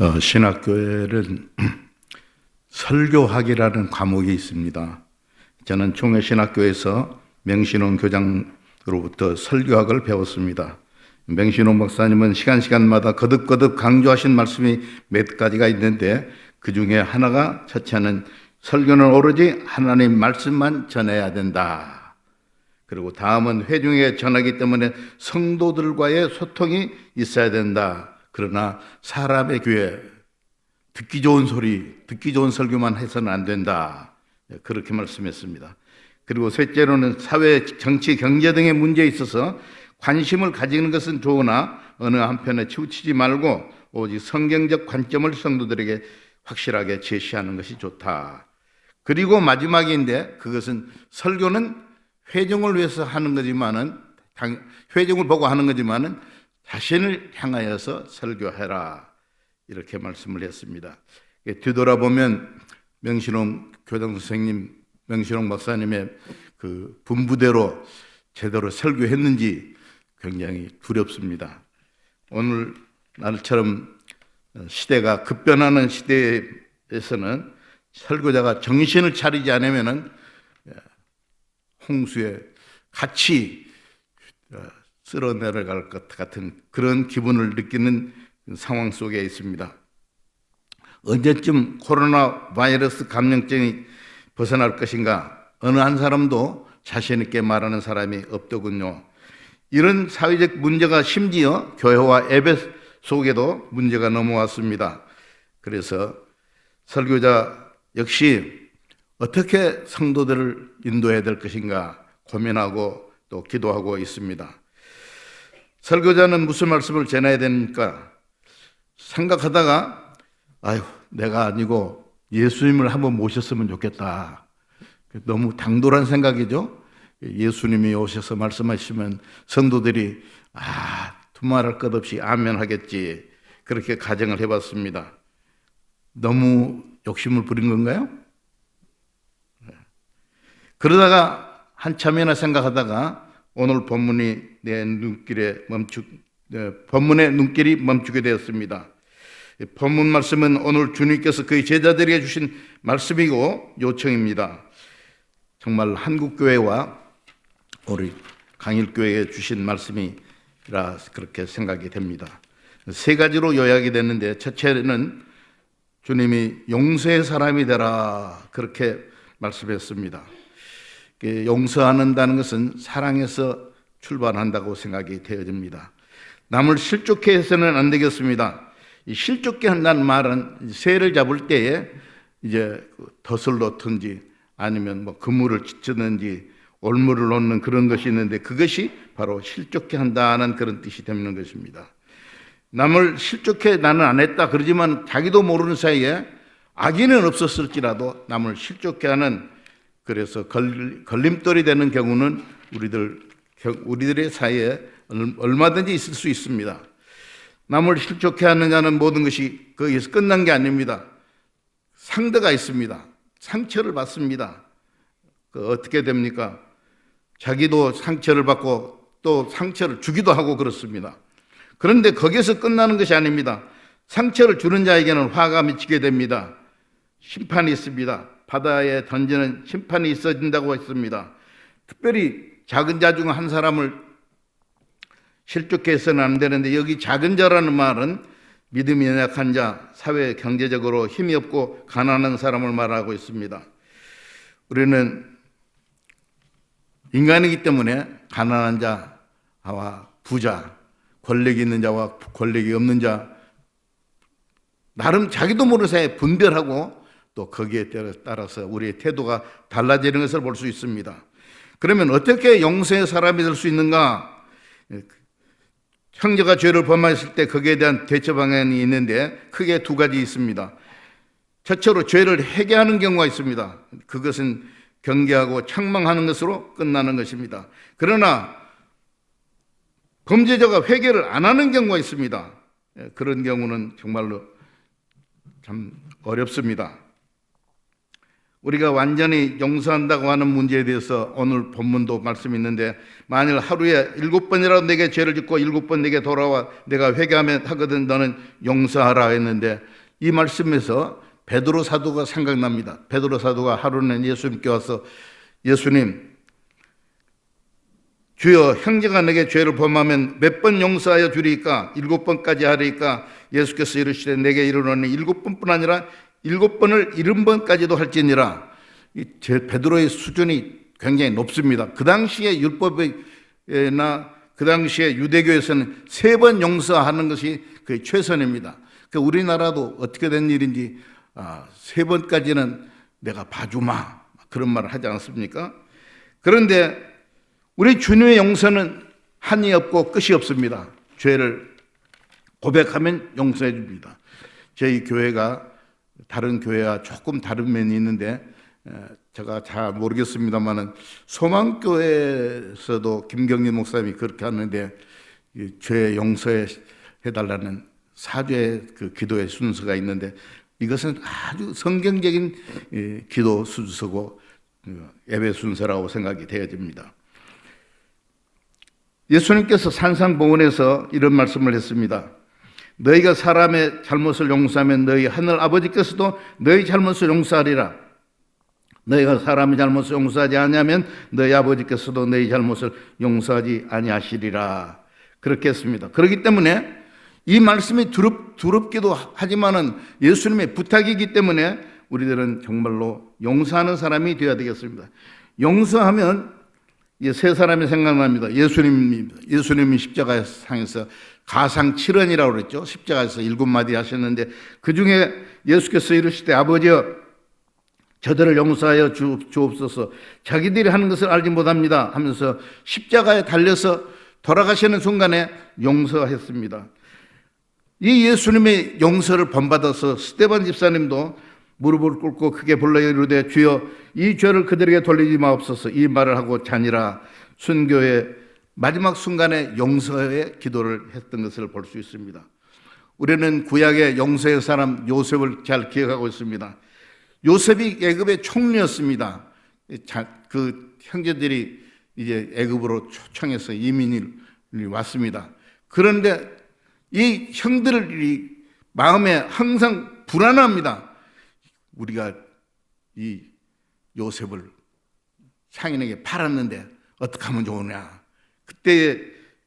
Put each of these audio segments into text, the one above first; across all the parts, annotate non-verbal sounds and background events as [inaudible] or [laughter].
어, 신학교에는 [clears throat] 설교학이라는 과목이 있습니다. 저는 총회신학교에서 명신홍 교장으로부터 설교학을 배웠습니다. 명신홍 목사님은 시간 시간마다 거듭거듭 강조하신 말씀이 몇 가지가 있는데 그 중에 하나가 첫째는 설교는 오로지 하나님 말씀만 전해야 된다. 그리고 다음은 회중에 전하기 때문에 성도들과의 소통이 있어야 된다. 그러나 사람의 귀에 듣기 좋은 소리, 듣기 좋은 설교만 해서는 안 된다. 그렇게 말씀했습니다. 그리고 셋째로는 사회, 정치, 경제 등의 문제에 있어서 관심을 가지는 것은 좋으나 어느 한편에 치우치지 말고 오직 성경적 관점을 성도들에게 확실하게 제시하는 것이 좋다. 그리고 마지막인데 그것은 설교는 회중을 위해서 하는 거지만은 회중을 보고 하는 거지만은 자신을 향하여서 설교해라 이렇게 말씀을 했습니다. 뒤돌아보면 명신홍 교장 선생님, 명신홍 박사님의 그 분부대로 제대로 설교했는지 굉장히 두렵습니다. 오늘 날처럼 시대가 급변하는 시대에서는 설교자가 정신을 차리지 않으면은 홍수에 같이 쓸어 내려갈 것 같은 그런 기분을 느끼는 상황 속에 있습니다. 언제쯤 코로나 바이러스 감염증이 벗어날 것인가? 어느 한 사람도 자신있게 말하는 사람이 없더군요. 이런 사회적 문제가 심지어 교회와 예배 속에도 문제가 넘어왔습니다. 그래서 설교자 역시 어떻게 성도들을 인도해야 될 것인가 고민하고 또 기도하고 있습니다. 설교자는 무슨 말씀을 전해야 되니까 생각하다가 아유 내가 아니고 예수님을 한번 모셨으면 좋겠다. 너무 당돌한 생각이죠. 예수님이 오셔서 말씀하시면 성도들이 아 두말할 것 없이 아멘 하겠지. 그렇게 가정을 해봤습니다. 너무 욕심을 부린 건가요? 그러다가 한참이나 생각하다가 오늘 본문이 내 눈길에 멈추, 본문의 눈길이 멈추게 되었습니다. 본문 말씀은 오늘 주님께서 그의 제자들에게 주신 말씀이고 요청입니다. 정말 한국 교회와 우리 강일 교회에 주신 말씀이라 그렇게 생각이 됩니다. 세 가지로 요약이 됐는데 첫째는 주님이 용서의 사람이 되라 그렇게 말씀했습니다. 용서하는다는 것은 사랑에서 출발한다고 생각이 되어집니다. 남을 실족해 해서는 안 되겠습니다. 실족해 한다는 말은 새를 잡을 때에 이제 덫을 놓든지 아니면 뭐 그물을 찢든지 올무를 놓는 그런 것이 있는데 그것이 바로 실족해 한다는 그런 뜻이 되는 것입니다. 남을 실족해 나는 안 했다 그러지만 자기도 모르는 사이에 악인은 없었을지라도 남을 실족해 하는 그래서 걸림돌이 되는 경우는 우리들 우리들의 사이에 얼마든지 있을 수 있습니다. 남을 실족해 하는 자는 모든 것이 거기서 끝난 게 아닙니다. 상대가 있습니다. 상처를 받습니다. 그 어떻게 됩니까? 자기도 상처를 받고 또 상처를 주기도 하고 그렇습니다. 그런데 거기서 끝나는 것이 아닙니다. 상처를 주는 자에게는 화가 미치게 됩니다. 심판이 있습니다. 바다에 던지는 심판이 있어진다고 했습니다. 특별히 작은 자 중 한 사람을 실족해서는 안 되는데 여기 작은 자라는 말은 믿음이 연약한 자, 사회 경제적으로 힘이 없고 가난한 사람을 말하고 있습니다. 우리는 인간이기 때문에 가난한 자와 부자, 권력이 있는 자와 권력이 없는 자, 나름 자기도 사이에 분별하고 또 거기에 따라서 우리의 태도가 달라지는 것을 볼 수 있습니다. 그러면 어떻게 용서의 사람이 될 수 있는가? 형제가 죄를 범했을 때 거기에 대한 대처 방안이 있는데 크게 두 가지 있습니다. 첫째로 죄를 회개하는 경우가 있습니다. 그것은 경계하고 책망하는 것으로 끝나는 것입니다. 그러나 범죄자가 회개를 안 하는 경우가 있습니다. 예, 그런 경우는 정말로 참 어렵습니다. 우리가 완전히 용서한다고 하는 문제에 대해서 오늘 본문도 말씀이 있는데 만일 하루에 일곱 번이라도 내게 죄를 짓고 일곱 번 내게 돌아와 내가 회개하면 하거든 너는 용서하라 했는데 이 말씀에서 베드로 사도가 생각납니다. 베드로 사도가 하루는 예수님께 와서 예수님 주여 형제가 내게 죄를 범하면 몇 번 용서하여 주리까 일곱 번까지 하리까 예수께서 이르시되 내게 이르노니 일곱 번뿐 아니라 일곱 번을 일흔 번까지도 할지니라 이 제- 베드로의 수준이 굉장히 높습니다. 그 당시에 율법이나 그 당시에 유대교에서는 세 번 용서하는 것이 그 최선입니다. 그 우리나라도 어떻게 된 일인지 아, 세 번까지는 내가 봐주마 그런 말을 하지 않습니까? 그런데 우리 주님의 용서는 한이 없고 끝이 없습니다. 죄를 고백하면 용서해 줍니다. 저희 교회가 다른 교회와 조금 다른 면이 있는데 에, 제가 잘 모르겠습니다만은 소망교회에서도 김경림 목사님이 그렇게 하는데 이죄 용서해 해달라는 사죄 그 기도의 순서가 있는데 이것은 아주 성경적인 이, 기도 순서고 어, 예배 순서라고 생각이 되어집니다. 예수님께서 산상봉원에서 이런 말씀을 했습니다. 너희가 사람의 잘못을 용서하면 너희 하늘 아버지께서도 너희 잘못을 용서하리라. 너희가 사람의 잘못을 용서하지 않으면 너희 아버지께서도 너희 잘못을 용서하지 아니하시리라. 그렇게 했습니다. 그렇기 때문에 이 말씀이 두렵, 두렵기도 하지만은 예수님의 부탁이기 때문에 우리들은 정말로 용서하는 사람이 되어야 되겠습니다. 용서하면 세 사람이 생각납니다. 예수님입니다. 예수님이 십자가 상에서 가상 7원이라고 그랬죠. 십자가에서 일곱 마디 하셨는데 그 중에 예수께서 이르시되 아버지여 저들을 용서하여 주, 주옵소서 자기들이 하는 것을 알지 못합니다 하면서 십자가에 달려서 돌아가시는 순간에 용서했습니다. 이 예수님의 용서를 본받아서 스테반 집사님도 무릎을 꿇고 크게 불러 이르되 주여 이 죄를 그들에게 돌리지 마옵소서 이 말을 하고 자니라 순교의 마지막 순간에 용서의 기도를 했던 것을 볼 수 있습니다. 우리는 구약의 용서의 사람 요셉을 잘 기억하고 있습니다. 요셉이 애굽의 총리였습니다. 자, 그 형제들이 이제 애굽으로 초청해서 이민을 왔습니다. 그런데 이 형들이 마음에 항상 불안합니다. 우리가 이 요셉을 상인에게 팔았는데 어떻게 하면 좋으냐. 그때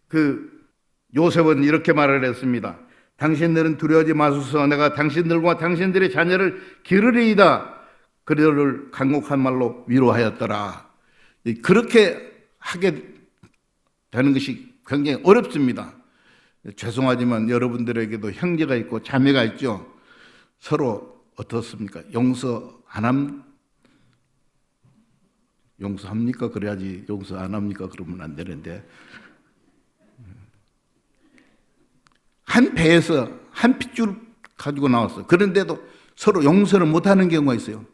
그 요셉은 이렇게 말을 했습니다. 당신들은 두려워하지 마소서 내가 당신들과 당신들의 자녀를 기르리이다. 그들을 간곡한 말로 위로하였더라. 그렇게 하게 되는 것이 굉장히 어렵습니다. 죄송하지만 여러분들에게도 형제가 있고 자매가 있죠. 서로 어떻습니까? 용서 안 함? 용서합니까? 그래야지 용서 안 합니까? 그러면 안 되는데 한 배에서 한 핏줄 가지고 나왔어. 그런데도 서로 용서를 못하는 경우가 있어요.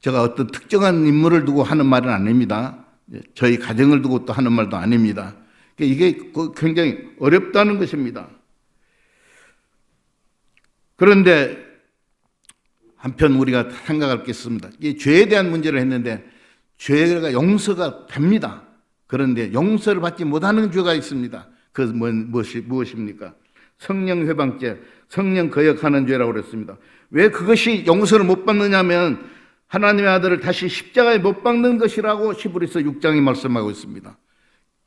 제가 어떤 특정한 인물을 두고 하는 말은 아닙니다. 저희 가정을 두고 또 하는 말도 아닙니다. 그러니까 이게 굉장히 어렵다는 것입니다. 그런데 한편 우리가 생각할 게 있습니다. 이 죄에 대한 문제를 했는데 죄가 용서가 됩니다. 그런데 용서를 받지 못하는 죄가 있습니다. 그 무엇이 무엇입니까? 성령 회방죄, 성령 거역하는 죄라고 그랬습니다. 왜 그것이 용서를 못 받느냐면 하나님의 아들을 다시 십자가에 못 박는 것이라고 시브리서 6장이 말씀하고 있습니다.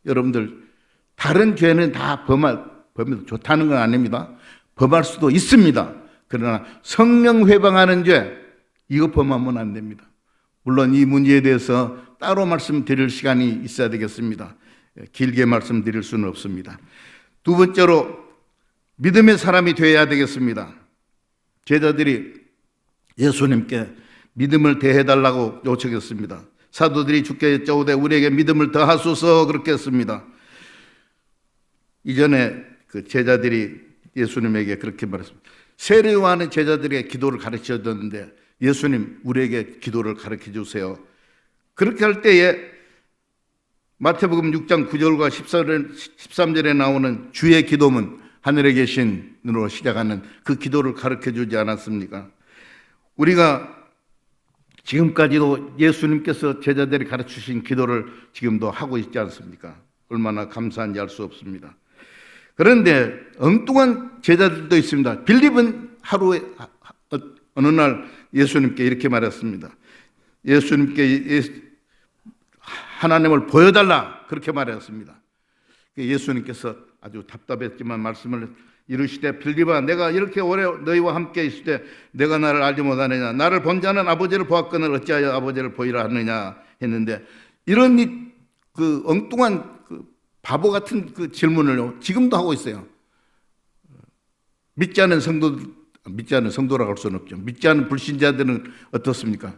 여러분들 다른 죄는 다 범할 범해도 좋다는 건 아닙니다. 범할 수도 있습니다. 그러나 성령 회방하는 죄 이거 범하면 안 됩니다. 물론 이 문제에 대해서 따로 말씀드릴 시간이 있어야 되겠습니다. 길게 말씀드릴 수는 없습니다. 두 번째로 믿음의 사람이 되어야 되겠습니다. 제자들이 예수님께 믿음을 대해달라고 요청했습니다. 사도들이 주께 여쭤오되 우리에게 믿음을 더하소서 그렇게 했습니다. 이전에 그 제자들이 예수님에게 그렇게 말했습니다. 세례요한은 제자들에게 기도를 가르쳐 줬는데 예수님 우리에게 기도를 가르쳐 주세요. 그렇게 할 때에 마태복음 6장 9절과 13절에 나오는 주의 기도문 하늘에 계신으로 시작하는 그 기도를 가르쳐 주지 않았습니까? 우리가 지금까지도 예수님께서 제자들이 가르치신 기도를 지금도 하고 있지 않습니까? 얼마나 감사한지 알 수 없습니다. 그런데 엉뚱한 제자들도 있습니다. 빌립은 하루에 어, 어느 날 예수님께 이렇게 말했습니다. 예수님께 예- 하나님을 보여달라 그렇게 말했습니다. 예수님께서 아주 답답했지만 말씀을 이르시되 빌립아 내가 이렇게 오래 너희와 함께 있을 때 내가 나를 알지 못하느냐 나를 본 자는 아버지를 보았거늘 어찌하여 아버지를 보이라 하느냐 했는데 이런 이- 그 엉뚱한 그 바보 같은 그 질문을 지금도 하고 있어요. 믿지 않은 성도 믿지 않은 성도라고 할 수는 없죠. 믿지 않은 불신자들은 어떻습니까?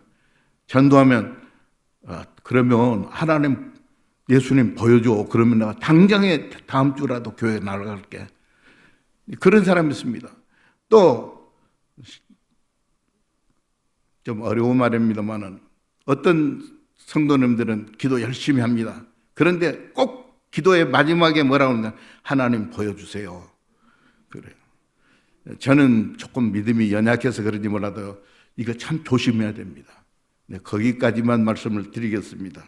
전도하면 아, 그러면 하나님 예수님 보여줘. 그러면 내가 당장에 다음 주라도 교회 나갈게. 그런 사람이 있습니다. 또 좀 어려운 말입니다만은 어떤 성도님들은 기도 열심히 합니다. 그런데 꼭 기도의 마지막에 뭐라고 하냐 하나님 보여주세요. 그래요. 저는 조금 믿음이 연약해서 그런지 몰라도 이거 참 조심해야 됩니다. 네, 거기까지만 말씀을 드리겠습니다.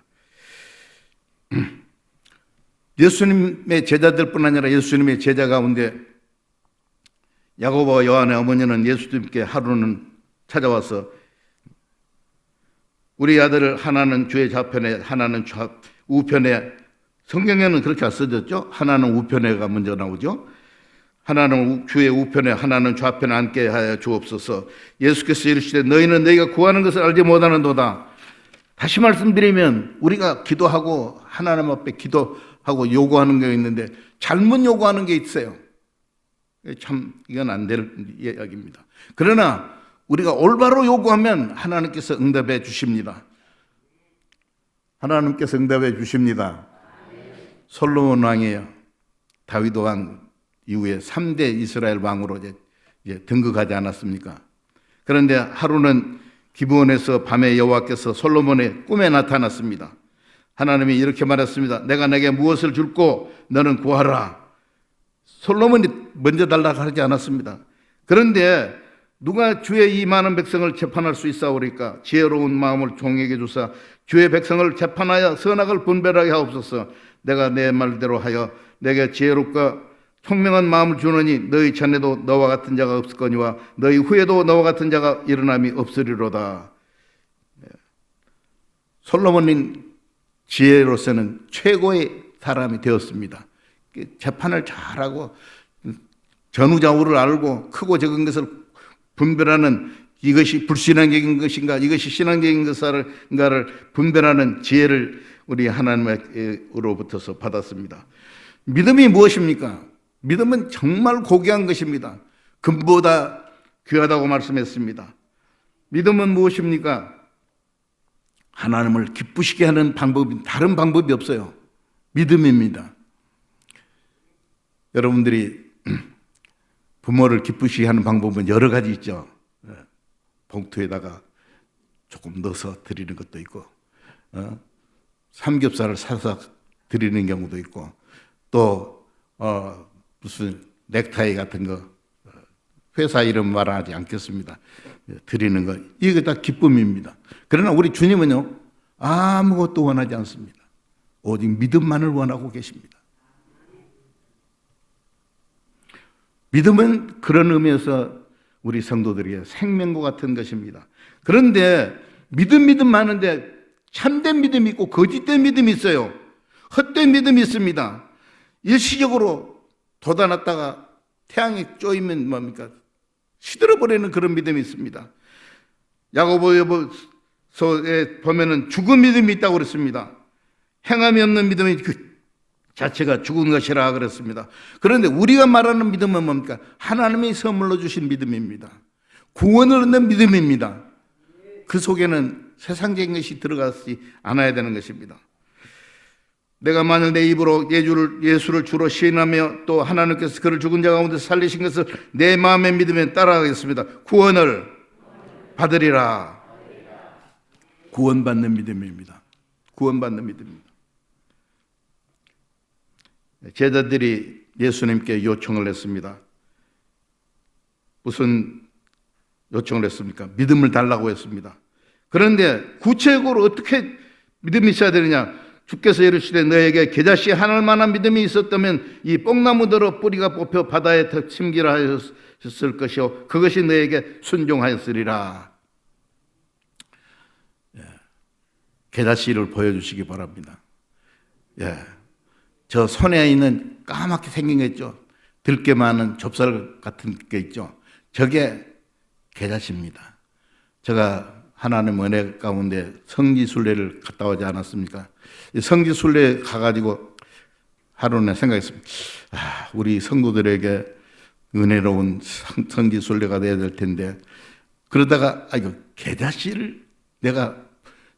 [clears throat] 예수님의 제자들뿐 아니라 예수님의 제자 가운데 야고보와 요한의 어머니는 예수님께 하루는 찾아와서 우리 아들을 하나는 주의 좌편에 하나는 좌 우편에 성경에는 그렇게 안 써졌죠. 하나는 우편에가 먼저 나오죠. 하나는 우- 주의 우편에 하나는 좌편에 앉게 하여 주옵소서. 예수께서 이르시되 너희는 너희가 구하는 것을 알지 못하는도다. 다시 말씀드리면 우리가 기도하고 하나님 앞에 기도하고 요구하는 게 있는데 잘못 요구하는 게 있어요. 참 이건 안 될 이야기입니다. 그러나 우리가 올바로 요구하면 하나님께서 응답해 주십니다. 하나님께서 응답해 주십니다. 솔로몬 왕이에요. 다윗 왕 이후에 3대 이스라엘 왕으로 이제, 등극하지 않았습니까? 그런데 하루는 기브온에서 밤에 여호와께서 솔로몬의 꿈에 나타났습니다. 하나님이 이렇게 말했습니다. 내가 내게 무엇을 줄고 너는 구하라. 솔로몬이 먼저 달라고 하지 않았습니다. 그런데 누가 주의 이 많은 백성을 재판할 수 있사오리까? 지혜로운 마음을 종에게 주사 주의 백성을 재판하여 선악을 분별하게 하옵소서. 내가 내 말대로 하여 내게 지혜롭고 총명한 마음을 주느니 너희 전에도 너와 같은 자가 없을거니와 너희 후에도 너와 같은 자가 일어남이 없으리로다. 네. 솔로몬인 지혜로서는 최고의 사람이 되었습니다. 재판을 잘하고 전후좌우를 알고 크고 작은 것을 분별하는 이것이 불신앙적인 것인가 이것이 신앙적인 것인가를 분별하는 지혜를 우리 하나님으로부터서 받았습니다. 믿음이 무엇입니까? 믿음은 정말 고귀한 것입니다. 금보다 귀하다고 말씀했습니다. 믿음은 무엇입니까? 하나님을 기쁘시게 하는 방법이 다른 방법이 없어요. 믿음입니다. 여러분들이 [clears throat] 부모를 기쁘시게 하는 방법은 여러 가지 있죠. 예, 봉투에다가 조금 넣어서 드리는 것도 있고, 어, 삼겹살을 사서 드리는 경우도 있고, 또 어, 무슨 넥타이 같은 거 어, 회사 이름 말하지 않겠습니다. 예, 드리는 거 이게 다 기쁨입니다. 그러나 우리 주님은요 아무것도 원하지 않습니다. 오직 믿음만을 원하고 계십니다. 믿음은 그런 의미에서 우리 성도들에게 생명과 같은 것입니다. 그런데 믿음 믿음 많은데 참된 믿음이 있고 거짓된 믿음이 있어요. 헛된 믿음이 있습니다. 일시적으로 돋아났다가 태양이 쪼이면 뭡니까? 시들어버리는 그런 믿음이 있습니다. 야고보서에 보면은 죽은 믿음이 있다고 그랬습니다. 행함이 없는 믿음이 그 자체가 죽은 것이라 그랬습니다. 그런데 우리가 말하는 믿음은 뭡니까? 하나님이 선물로 주신 믿음입니다. 구원을 얻는 믿음입니다. 그 속에는 세상적인 것이 들어가지 않아야 되는 것입니다. 내가 만일 내 입으로 예주를, 예수를 주로 시인하며 또 하나님께서 그를 죽은 자 가운데 살리신 것을 내 마음에 믿으면 따라가겠습니다. 구원을 받으리라. 구원받는 믿음입니다. 구원받는 믿음입니다. 제자들이 예수님께 요청을 했습니다. 무슨 요청을 했습니까? 믿음을 달라고 했습니다. 그런데 구체적으로 어떻게 믿음이 있어야 되느냐? 주께서 이르시되 너에게 계자씨 하늘 만한 믿음이 있었다면 이 뽕나무더러 뿌리가 뽑혀 바다에 침기라 하였을 것이요 그것이 너에게 순종하였으리라. 예. 계자씨를 보여주시기 바랍니다. 예. 저 손에 있는 까맣게 생긴 게 있죠. 들깨 많은 좁쌀 같은 게 있죠. 저게 계자씨입니다. 제가 하나님 은혜 가운데 성지순례를 갔다 오지 않았습니까? 이 성지순례 가가지고 하루는 생각했습니다. 아, 우리 성도들에게 은혜로운 성- 성지순례가 돼야 될 텐데 그러다가 아 이거 계자씨를 내가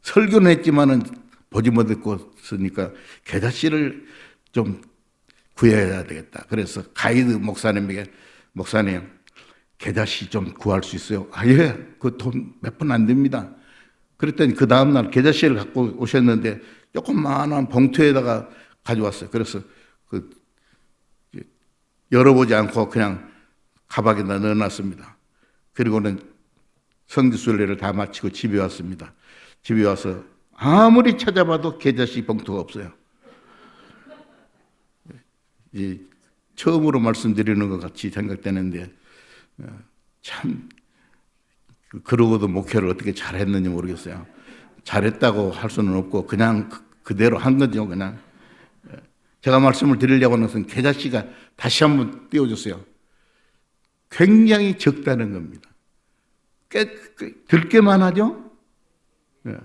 설교는 했지만은 보지 못했으니까 계자씨를 좀 구해야 되겠다. 그래서 가이드 목사님에게 목사님 계자씨 좀 구할 수 있어요? 아, 예. 그 돈 몇 푼 안 됩니다. 그랬더니 그 다음날 계자씨를 갖고 오셨는데 조그마한 봉투에다가 가져왔어요. 그래서 그 열어보지 않고 그냥 가방에다 넣어놨습니다. 그리고는 성지순례를 다 마치고 집에 왔습니다. 집에 와서 아무리 찾아봐도 계자씨 봉투가 없어요. 이 처음으로 말씀드리는 것 같이 생각되는데 어, 참 그- 그러고도 목회를 어떻게 잘했는지 모르겠어요. 잘했다고 할 수는 없고 그냥 그- 그대로 한 거죠, 그냥. 예. 제가 말씀을 드리려고 하는 것은 계자 씨가 다시 한번 띄워줬어요. 굉장히 적다는 겁니다. 꽤, 꽤 들게만 하죠? 예.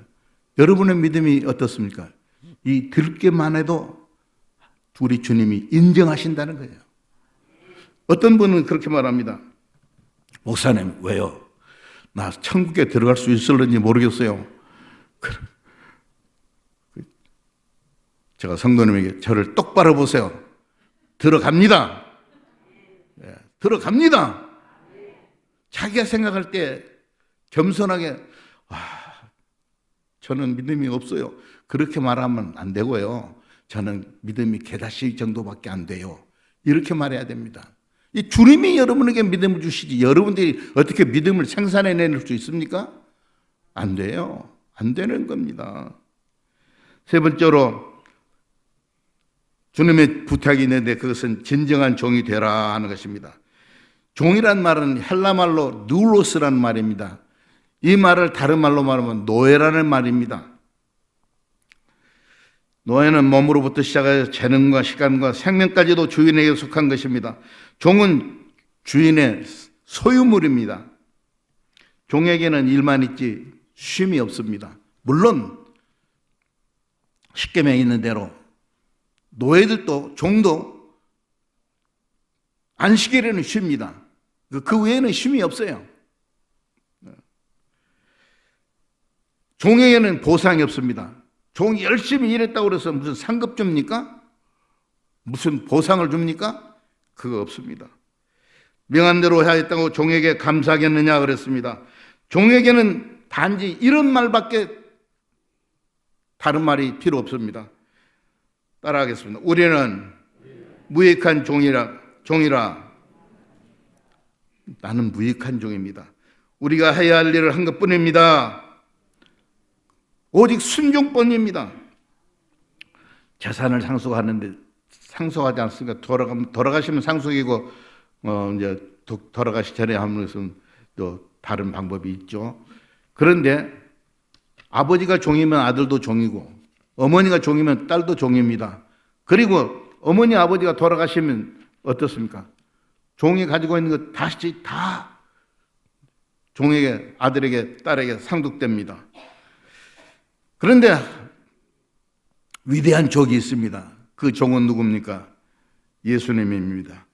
여러분의 믿음이 어떻습니까? 이 들게만 해도 우리 주님이 인정하신다는 거예요. 어떤 분은 그렇게 말합니다. 목사님, 왜요? 나 천국에 들어갈 수 있을는지 모르겠어요. 그- 그- 제가 성도님에게 저를 똑바로 보세요. 들어갑니다. 예, 들어갑니다. 자기가 생각할 때 겸손하게, 아, 저는 믿음이 없어요. 그렇게 말하면 안 되고요. 저는 믿음이 개다시 정도밖에 안 돼요. 이렇게 말해야 됩니다. 이 주님이 여러분에게 믿음을 주시지 여러분들이 어떻게 믿음을 생산해낼 수 있습니까? 안 돼요. 안 되는 겁니다. 세 번째로 주님의 부탁이 있는데 그것은 진정한 종이 되라 하는 것입니다. 종이란 말은 헬라 말로 누로스라는 말입니다. 이 말을 다른 말로 말하면 노예라는 말입니다. 노예는 몸으로부터 시작하여 재능과 시간과 생명까지도 주인에게 속한 것입니다. 종은 주인의 소유물입니다. 종에게는 일만 있지 쉼이 없습니다. 물론 십계명에 있는 대로 노예들도 종도 안식일에는 쉽니다. 그- 그 외에는 쉼이 없어요. 종에게는 보상이 없습니다. 종이 열심히 일했다고 그래서 무슨 상급 줍니까? 무슨 보상을 줍니까? 그거 없습니다. 명한 대로 하였다고 종에게 감사하겠느냐 그랬습니다. 종에게는 단지 이런 말밖에 다른 말이 필요 없습니다. 따라하겠습니다. 우리는 무익한 종이라 종이라 나는 무익한 종입니다. 우리가 해야 할 일을 한 것뿐입니다. 오직 순종뿐입니다. 재산을 상속하는데 상속하지 않습니까? 돌아가 돌아가시면 상속이고 어 이제 도- 돌아가시 전에 하는 것은 또 다른 방법이 있죠. 그런데 아버지가 종이면 아들도 종이고 어머니가 종이면 딸도 종입니다. 그리고 어머니 아버지가 돌아가시면 어떻습니까? 종이 가지고 있는 것 다시 다 종에게 아들에게 딸에게 상속됩니다. 그런데 위대한 종이 있습니다. 그 종은 누굽니까? 예수님입니다.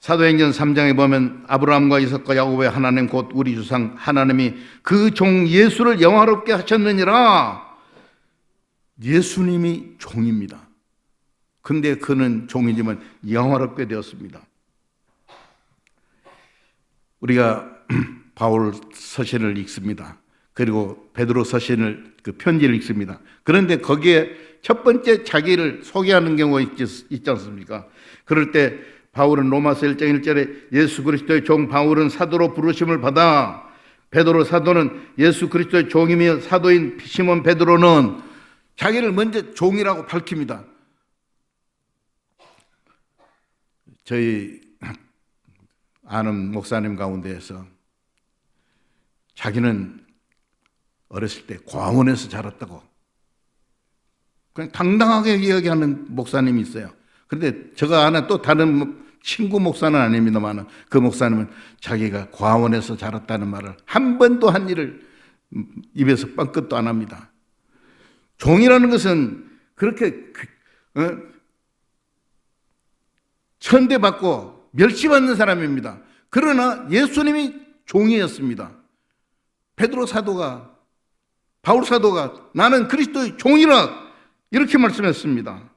사도행전 3장에 보면 아브라함과 이삭과 야곱의 하나님 곧 우리 주상 하나님이 그 종 예수를 영화롭게 하셨느니라. 예수님이 종입니다. 근데 그는 종이지만 영화롭게 되었습니다. 우리가 [clears throat] 바울 서신을 읽습니다. 그리고 베드로 서신을 그 편지를 읽습니다. 그런데 거기에 첫 번째 자기를 소개하는 경우가 있지, 있지 않습니까? 그럴 때 바울은 로마서 1장 1절에 예수 그리스도의 종 바울은 사도로 부르심을 받아 베드로 사도는 예수 그리스도의 종이며 사도인 시몬 베드로는 자기를 먼저 종이라고 밝힙니다. 저희 아는 목사님 가운데에서 자기는 어렸을 때 광원에서 자랐다고 그냥 당당하게 이야기하는 목사님이 있어요. 그런데 제가 아는 또 다른 친구 목사는 아닙니다만 그 목사님은 자기가 과원에서 자랐다는 말을 한 번도 한 일을 입에서 뻥끗도 안 합니다. 종이라는 것은 그렇게 그, 어? 천대받고 멸시받는 사람입니다. 그러나 예수님이 종이었습니다. 베드로 사도가 바울 사도가 나는 그리스도의 종이라 이렇게 말씀했습니다.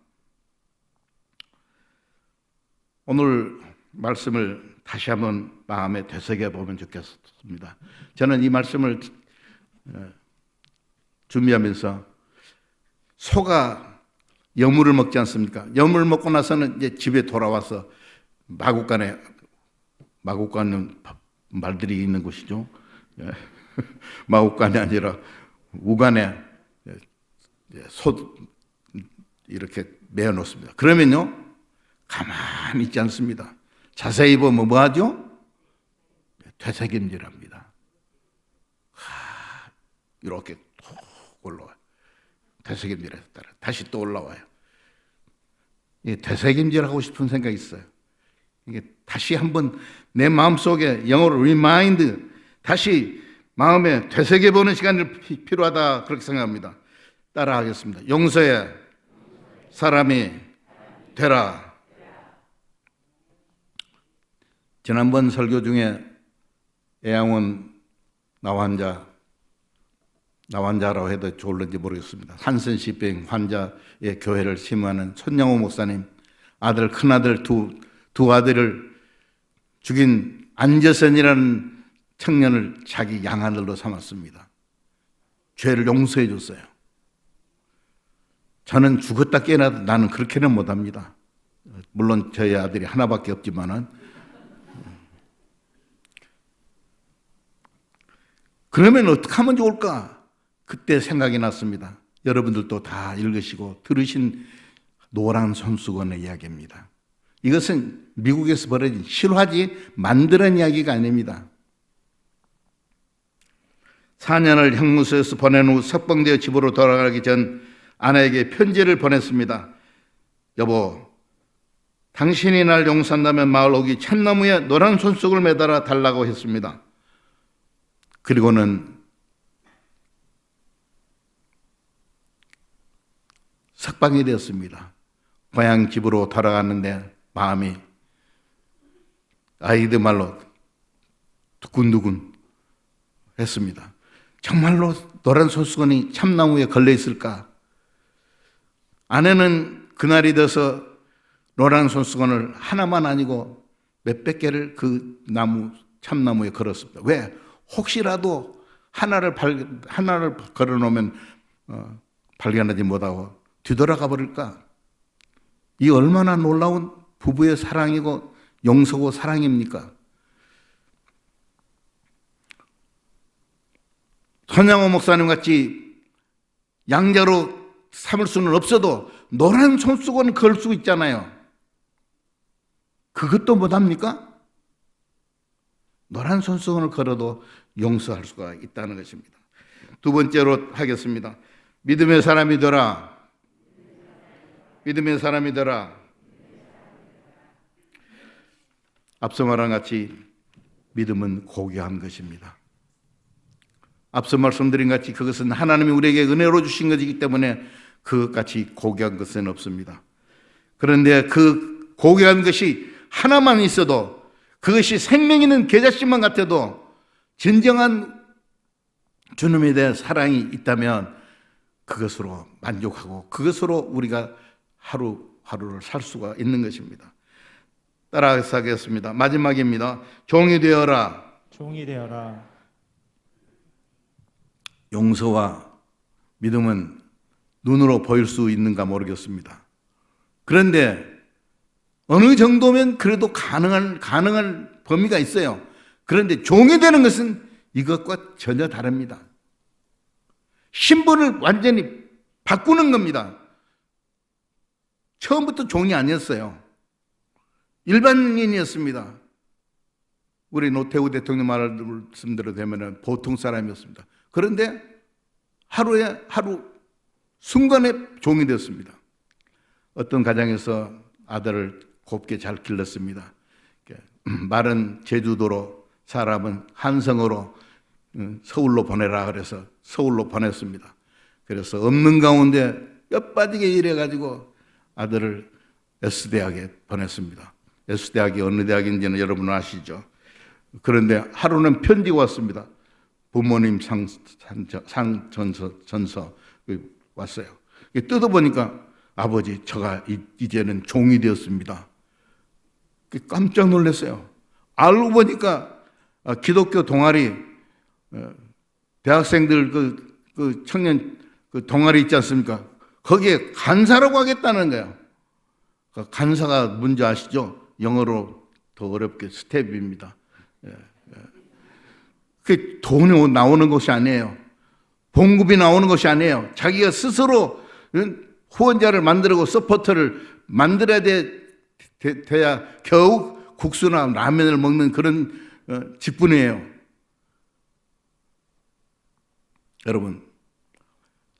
오늘 말씀을 다시 한번 마음에 되새겨 보면 좋겠습니다. 저는 이 말씀을 어, 준비하면서 소가 여물을 먹지 않습니까? 여물 먹고 나서는 이제 집에 돌아와서 마국간에 마국간은 말들이 있는 곳이죠. 예. [laughs] 마국간이 아니라 우간에 소 이렇게 메어 놓습니다. 그러면요. 가만히 있지 않습니다. 자세히 보면 뭐 하죠? 되새김질합니다. 하, 이렇게 톡 올라와요. 되새김질해서 따라 다시 또 올라와요. 이 되새김질하고 싶은 생각이 있어요. 이게 다시 한번 내 마음속에 영어로 리마인드 다시 마음에 되새겨 보는 시간이 필요하다 그렇게 생각합니다. 따라하겠습니다. 용서해 사람이 되라. 지난번 설교 중에 애양원 나환자 나환자라고 해도 좋을지 모르겠습니다. 한센 시병 환자의 교회를 심무하는 손영호 목사님 아들 큰아들 두, 두 아들을 죽인 안재선이라는 청년을 자기 양아들로 삼았습니다. 죄를 용서해 줬어요. 저는 죽었다 깨어나도 나는 그렇게는 못합니다. 물론 저희 아들이 하나밖에 없지만은 그러면 어떻게 하면 좋을까? 그때 생각이 났습니다. 여러분들도 다 읽으시고 들으신 노란 손수건의 이야기입니다. 이것은 미국에서 벌어진 실화지 만드는 이야기가 아닙니다. 4년을 형무소에서 보낸 후 석방되어 집으로 돌아가기 전 아내에게 편지를 보냈습니다. 여보, 당신이 날 용서한다면 마을 오기 참나무에 노란 손속을 매달아 달라고 했습니다. 그리고는 석방이 되었습니다. 고향 집으로 돌아갔는데 마음이 아이들 말로 두근두근 했습니다. 정말로 노란 손수건이 참나무에 걸려 있을까? 아내는 그날이 돼서 노란 손수건을 하나만 아니고 몇백 개를 그 나무 참나무에 걸었습니다. 왜? 혹시라도 하나를 발, 하나를 걸어 놓으면 어, 발견하지 못하고 뒤돌아가 버릴까? 이 얼마나 놀라운 부부의 사랑이고 용서고 사랑입니까? 손양호 목사님 같이 양자로 삼을 수는 없어도 노란 손수건을 걸수 있잖아요. 그것도 못합니까? 노란 손수건을 걸어도 용서할 수가 있다는 것입니다. 두 번째로 하겠습니다. 믿음의 사람이 되라. 믿음의 사람이 되라. 앞서 말한 같이 믿음은 고귀한 것입니다. 앞서 말씀드린 같이 그것은 하나님이 우리에게 은혜로 주신 것이기 때문에 그것같이 고귀한 것은 없습니다. 그런데 그 고귀한 것이 하나만 있어도 그것이 생명 있는 계자씨만 같아도 진정한 주님에 대한 사랑이 있다면 그것으로 만족하고 그것으로 우리가 하루 하루를 살 수가 있는 것입니다. 따라서 하겠습니다. 마지막입니다. 종이 되어라. 종이 되어라. 용서와 믿음은 눈으로 보일 수 있는가 모르겠습니다. 그런데 어느 정도면 그래도 가능한 가능한 범위가 있어요. 그런데 종이 되는 것은 이것과 전혀 다릅니다. 신분을 완전히 바꾸는 겁니다. 처음부터 종이 아니었어요. 일반인이었습니다. 우리 노태우 대통령 말씀대로 되면 보통 사람이었습니다. 그런데 하루에 하루 순간에 종이 되었습니다. 어떤 가정에서 아들을 곱게 잘 길렀습니다. 말은 [clears throat] 제주도로 사람은 한성으로 음, 서울로 보내라 그래서 서울로 보냈습니다. 그래서 없는 가운데 뼈 빠지게 일해가지고 아들을 S대학에 보냈습니다. S대학이 어느 대학인지는 여러분 아시죠? 그런데 하루는 편지가 왔습니다. 부모님 상, 상, 상 전서, 전서 그 왔어요. 뜯어보니까 아버지, 저가 이- 이제는 종이 되었습니다. 그 깜짝 놀랐어요. 알고 보니까 아, 기독교 동아리 어, 대학생들 그, 그 청년 그 동아리 있지 않습니까? 거기에 간사라고 하겠다는 거예요. 그 간사가 뭔지 아시죠? 영어로 더 어렵게 스텝입니다. 예, 예. 그 돈이 나오는 것이 아니에요. 봉급이 나오는 것이 아니에요. 자기가 스스로 후원자를 만들고 서포터를 만들어야 돼, 돼, 돼야 겨우 국수나 라면을 먹는 그런 어, 직분이에요. 여러분,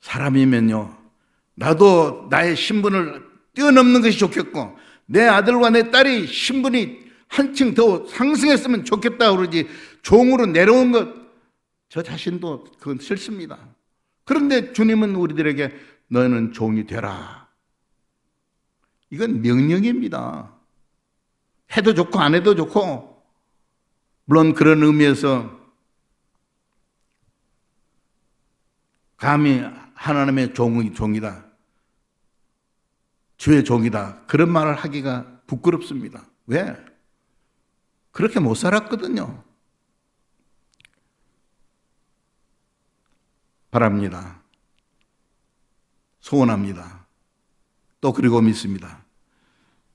사람이면요, 나도 나의 신분을 뛰어넘는 것이 좋겠고, 내 아들과 내 딸이 신분이 한층 더 상승했으면 좋겠다 그러지, 종으로 내려온 것, 저 자신도 그건 싫습니다. 그런데 주님은 우리들에게 너는 종이 되라. 이건 명령입니다. 해도 좋고 안 해도 좋고, 물론 그런 의미에서 감히 하나님의 종이 종이다. 주의 종이다. 그런 말을 하기가 부끄럽습니다. 왜? 그렇게 못 살았거든요. 바랍니다. 소원합니다. 또 그리고 믿습니다.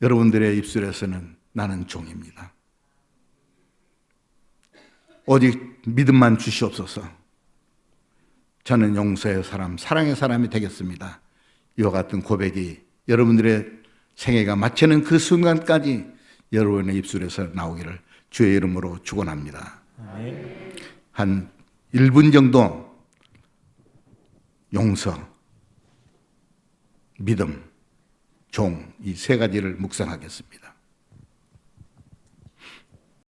여러분들의 입술에서는 나는 종입니다. 오직 믿음만 주시옵소서. 저는 용서의 사람, 사랑의 사람이 되겠습니다. 이와 같은 고백이 여러분들의 생애가 마치는 그 순간까지 여러분의 입술에서 나오기를 주의 이름으로 축원합니다. 한 1분 정도 용서, 믿음, 종 이 세 가지를 묵상하겠습니다.